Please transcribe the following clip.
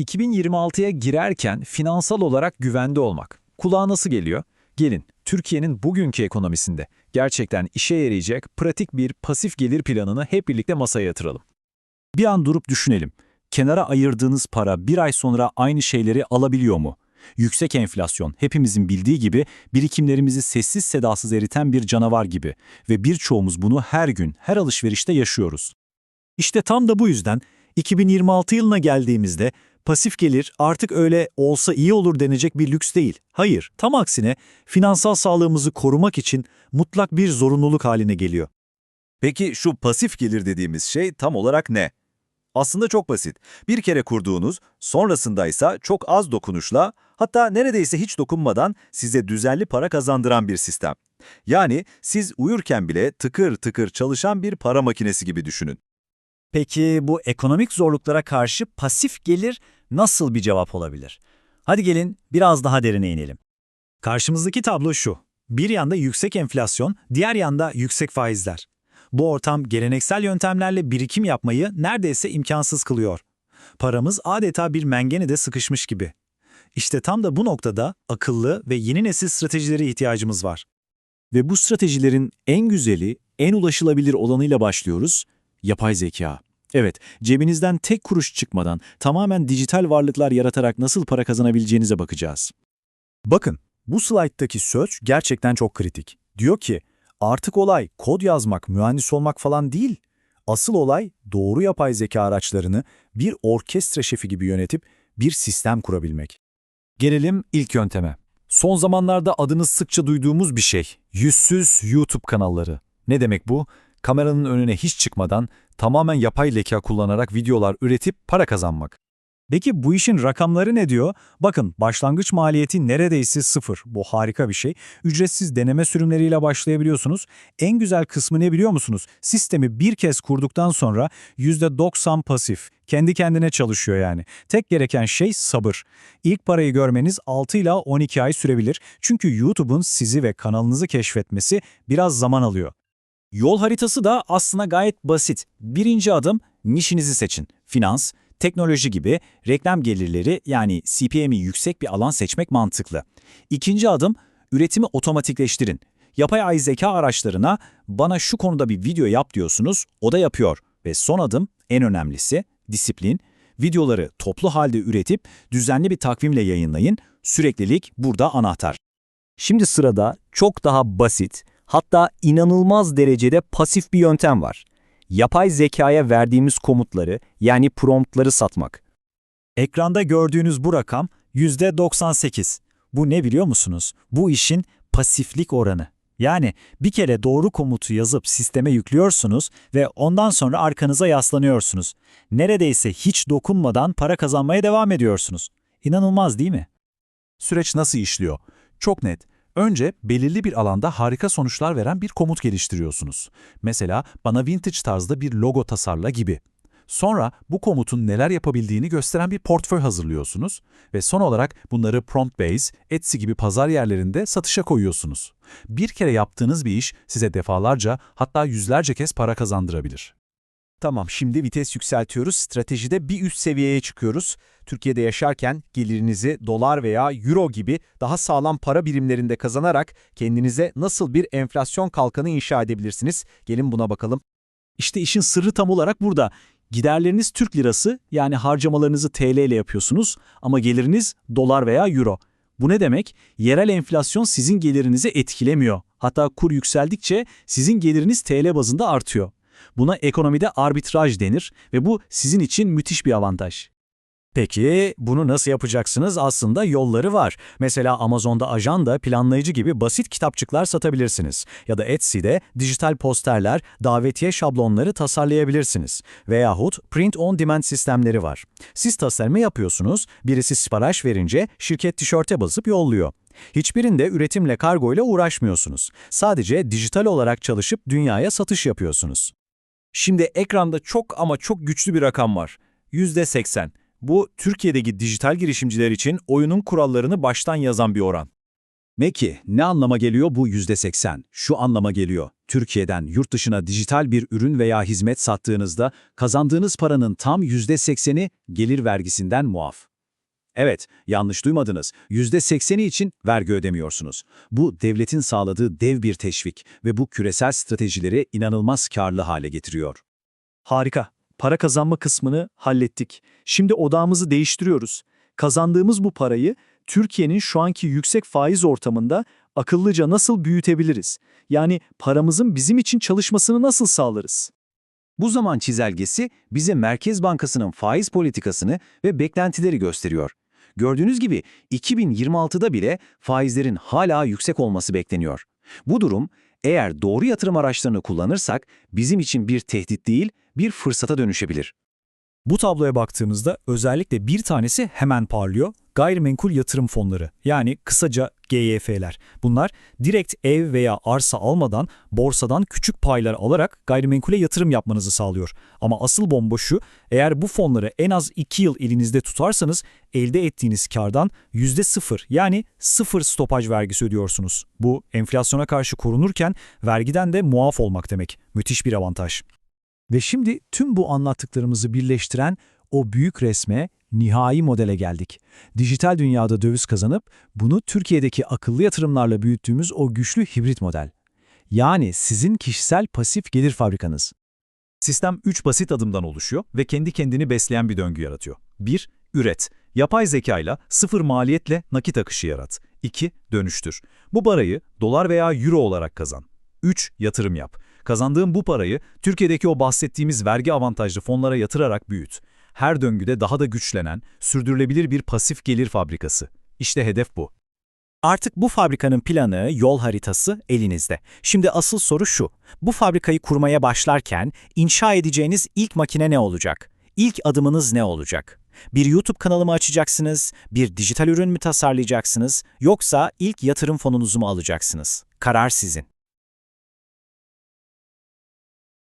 2026'ya girerken finansal olarak güvende olmak. Kulağa nasıl geliyor? Gelin, Türkiye'nin bugünkü ekonomisinde gerçekten işe yarayacak pratik bir pasif gelir planını hep birlikte masaya yatıralım. Bir an durup düşünelim. Kenara ayırdığınız para bir ay sonra aynı şeyleri alabiliyor mu? Yüksek enflasyon hepimizin bildiği gibi birikimlerimizi sessiz sedasız eriten bir canavar gibi ve birçoğumuz bunu her gün, her alışverişte yaşıyoruz. İşte tam da bu yüzden 2026 yılına geldiğimizde pasif gelir artık öyle olsa iyi olur denecek bir lüks değil. Hayır, tam aksine finansal sağlığımızı korumak için mutlak bir zorunluluk haline geliyor. Peki şu pasif gelir dediğimiz şey tam olarak ne? Aslında çok basit. Bir kere kurduğunuz, sonrasında ise çok az dokunuşla, hatta neredeyse hiç dokunmadan size düzenli para kazandıran bir sistem. Yani siz uyurken bile tıkır tıkır çalışan bir para makinesi gibi düşünün. Peki bu ekonomik zorluklara karşı pasif gelir nasıl bir cevap olabilir? Hadi gelin biraz daha derine inelim. Karşımızdaki tablo şu. Bir yanda yüksek enflasyon, diğer yanda yüksek faizler. Bu ortam geleneksel yöntemlerle birikim yapmayı neredeyse imkansız kılıyor. Paramız adeta bir mengenede sıkışmış gibi. İşte tam da bu noktada akıllı ve yeni nesil stratejilere ihtiyacımız var. Ve bu stratejilerin en güzeli, en ulaşılabilir olanıyla başlıyoruz, yapay zeka. Evet, cebinizden tek kuruş çıkmadan tamamen dijital varlıklar yaratarak nasıl para kazanabileceğinize bakacağız. Bakın, bu slayttaki söz gerçekten çok kritik. Diyor ki, artık olay kod yazmak, mühendis olmak falan değil. Asıl olay doğru yapay zeka araçlarını bir orkestra şefi gibi yönetip bir sistem kurabilmek. Gelelim ilk yönteme. Son zamanlarda adını sıkça duyduğumuz bir şey, yüzsüz YouTube kanalları. Ne demek bu? Kameranın önüne hiç çıkmadan tamamen yapay zeka kullanarak videolar üretip para kazanmak. Peki bu işin rakamları ne diyor? Bakın başlangıç maliyeti neredeyse sıfır. Bu harika bir şey. Ücretsiz deneme sürümleriyle başlayabiliyorsunuz. En güzel kısmı ne biliyor musunuz? Sistemi bir kez kurduktan sonra %90 pasif. Kendi kendine çalışıyor yani. Tek gereken şey sabır. İlk parayı görmeniz 6 ila 12 ay sürebilir. Çünkü YouTube'un sizi ve kanalınızı keşfetmesi biraz zaman alıyor. Yol haritası da aslında gayet basit. Birinci adım nişinizi seçin. Finans, teknoloji gibi reklam gelirleri yani CPM'i yüksek bir alan seçmek mantıklı. İkinci adım üretimi otomatikleştirin. Yapay ay zeka araçlarına bana şu konuda bir video yap diyorsunuz, o da yapıyor. Ve son adım en önemlisi disiplin. Videoları toplu halde üretip düzenli bir takvimle yayınlayın. Süreklilik burada anahtar. Şimdi sırada çok daha basit, hatta inanılmaz derecede pasif bir yöntem var. Yapay zekaya verdiğimiz komutları yani promptları satmak. Ekranda gördüğünüz bu rakam %98. Bu ne biliyor musunuz? Bu işin pasiflik oranı. Yani bir kere doğru komutu yazıp sisteme yüklüyorsunuz ve ondan sonra arkanıza yaslanıyorsunuz. Neredeyse hiç dokunmadan para kazanmaya devam ediyorsunuz. İnanılmaz değil mi? Süreç nasıl işliyor? Çok net. Önce belirli bir alanda harika sonuçlar veren bir komut geliştiriyorsunuz. Mesela bana vintage tarzda bir logo tasarla gibi. Sonra bu komutun neler yapabildiğini gösteren bir portföy hazırlıyorsunuz ve son olarak bunları Promptbase, Etsy gibi pazar yerlerinde satışa koyuyorsunuz. Bir kere yaptığınız bir iş size defalarca hatta yüzlerce kez para kazandırabilir. Tamam, şimdi vites yükseltiyoruz. Stratejide bir üst seviyeye çıkıyoruz. Türkiye'de yaşarken gelirinizi dolar veya euro gibi daha sağlam para birimlerinde kazanarak kendinize nasıl bir enflasyon kalkanı inşa edebilirsiniz? Gelin buna bakalım. İşte işin sırrı tam olarak burada. Giderleriniz Türk lirası yani harcamalarınızı TL ile yapıyorsunuz ama geliriniz dolar veya euro. Bu ne demek? Yerel enflasyon sizin gelirinizi etkilemiyor. Hatta kur yükseldikçe sizin geliriniz TL bazında artıyor. Buna ekonomide arbitraj denir ve bu sizin için müthiş bir avantaj. Peki bunu nasıl yapacaksınız? Aslında yolları var. Mesela Amazon'da ajanda, planlayıcı gibi basit kitapçıklar satabilirsiniz. Ya da Etsy'de dijital posterler, davetiye şablonları tasarlayabilirsiniz. Veyahut print on demand sistemleri var. Siz tasarımı yapıyorsunuz, birisi sipariş verince şirket tişörte basıp yolluyor. Hiçbirinde üretimle kargoyla uğraşmıyorsunuz. Sadece dijital olarak çalışıp dünyaya satış yapıyorsunuz. Şimdi ekranda çok ama çok güçlü bir rakam var. %80. Bu Türkiye'deki dijital girişimciler için oyunun kurallarını baştan yazan bir oran. Peki ne anlama geliyor bu %80? Şu anlama geliyor. Türkiye'den yurt dışına dijital bir ürün veya hizmet sattığınızda kazandığınız paranın tam %80'i gelir vergisinden muaf. Evet, yanlış duymadınız. %80'i için vergi ödemiyorsunuz. Bu devletin sağladığı dev bir teşvik ve bu küresel stratejileri inanılmaz karlı hale getiriyor. Harika. Para kazanma kısmını hallettik. Şimdi odağımızı değiştiriyoruz. Kazandığımız bu parayı Türkiye'nin şu anki yüksek faiz ortamında akıllıca nasıl büyütebiliriz? Yani paramızın bizim için çalışmasını nasıl sağlarız? Bu zaman çizelgesi bize Merkez Bankası'nın faiz politikasını ve beklentileri gösteriyor. Gördüğünüz gibi 2026'da bile faizlerin hala yüksek olması bekleniyor. Bu durum eğer doğru yatırım araçlarını kullanırsak bizim için bir tehdit değil, bir fırsata dönüşebilir. Bu tabloya baktığımızda özellikle bir tanesi hemen parlıyor. Gayrimenkul yatırım fonları yani kısaca GYF'ler. Bunlar direkt ev veya arsa almadan borsadan küçük paylar alarak gayrimenkule yatırım yapmanızı sağlıyor. Ama asıl bomba şu, eğer bu fonları en az 2 yıl elinizde tutarsanız elde ettiğiniz kardan %0 yani sıfır stopaj vergisi ödüyorsunuz. Bu enflasyona karşı korunurken vergiden de muaf olmak demek. Müthiş bir avantaj. Ve şimdi tüm bu anlattıklarımızı birleştiren o büyük resme, nihai modele geldik. Dijital dünyada döviz kazanıp bunu Türkiye'deki akıllı yatırımlarla büyüttüğümüz o güçlü hibrit model. Yani sizin kişisel pasif gelir fabrikanız. Sistem 3 basit adımdan oluşuyor ve kendi kendini besleyen bir döngü yaratıyor. 1. Üret. Yapay zekayla sıfır maliyetle nakit akışı yarat. 2. Dönüştür. Bu parayı dolar veya euro olarak kazan. 3. Yatırım yap. Kazandığın bu parayı Türkiye'deki o bahsettiğimiz vergi avantajlı fonlara yatırarak büyüt. Her döngüde daha da güçlenen, sürdürülebilir bir pasif gelir fabrikası. İşte hedef bu. Artık bu fabrikanın planı, yol haritası elinizde. Şimdi asıl soru şu. Bu fabrikayı kurmaya başlarken inşa edeceğiniz ilk makine ne olacak? İlk adımınız ne olacak? Bir YouTube kanalı mı açacaksınız? Bir dijital ürün mü tasarlayacaksınız? Yoksa ilk yatırım fonunuzu mu alacaksınız? Karar sizin.